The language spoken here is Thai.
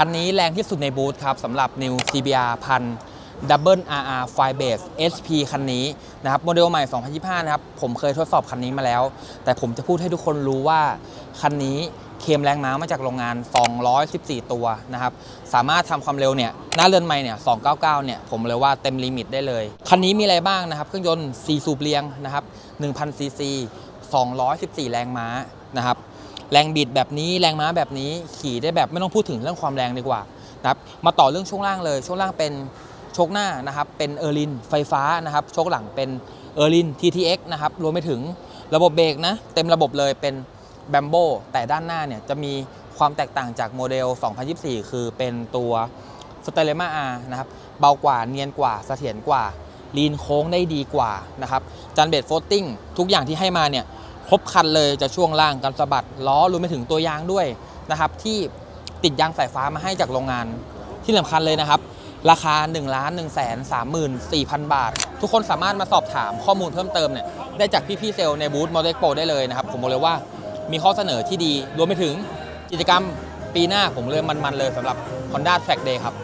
คันนี้แรงที่สุดในบูธครับสำหรับ New CBR พัน Double RR Firebase SP คันนี้นะครับโมเดลใหม่ 2025 นะครับ ผมเคยทดสอบคันนี้มาแล้ว แต่ผมจะพูดให้ทุกคนรู้ว่า คันนี้เคมแรงม้ามาจากโรงงาน 214 ตัวนะครับ สามารถทำความเร็วเนี่ย หน้าเรือนไม้เนี่ย 299 เนี่ย ผมเลยว่าเต็มลิมิตได้เลย คันนี้มีอะไรบ้างนะครับ เครื่องยนต์ 4 สูบเรียงนะครับ 1,000 ซีซี 214 แรงม้านะครับ แรงบิดแบบนี้แรงม้าแบบนี้ขี่ได้แบบไม่ต้องพูดถึงเรื่องความแรงดีกว่านะครับมาต่อเรื่องช่วงล่างเลยช่วงล่างเป็นโชคหน้านะครับเป็นเออร์ลินไฟฟ้านะครับโชคหลังเป็นเออร์ลิน TTX นะครับรวมไปถึงระบบเบรกนะเต็มระบบเลยเป็นแบมโบแต่ด้านหน้าเนี่ยจะมีความแตกต่างจากโมเดล 2024 คือเป็นตัวสเตเลมาอานะครับเบากว่าเนียนกว่าเสถียรกว่าลีนโค้งได้ดีกว่านะครับจันเบดโฟตติ้งทุกอย่างที่ให้มาเนี่ย ครบคันเลยจะช่วงล่างกันสะบัดล้อรวมไปถึงตัวยางด้วยนะครับ ที่ติดยางสายฟ้ามาให้จากโรงงานที่สำคัญเลยนะครับ ราคา 1 1 3 4 0 0 0 บาท ทุกคนสามารถมาสอบถามข้อมูลเพิ่มเติมเนี่ยได้จากพี่ๆเซลในบูธมอเตอร์โปได้เลยนะครับ ผมบอกเลยว่ามีข้อเสนอที่ดี รวมไปถึงกิจกรรมปีหน้าผมเลยมันๆเลยสำหรับ Honda Track Day ครับ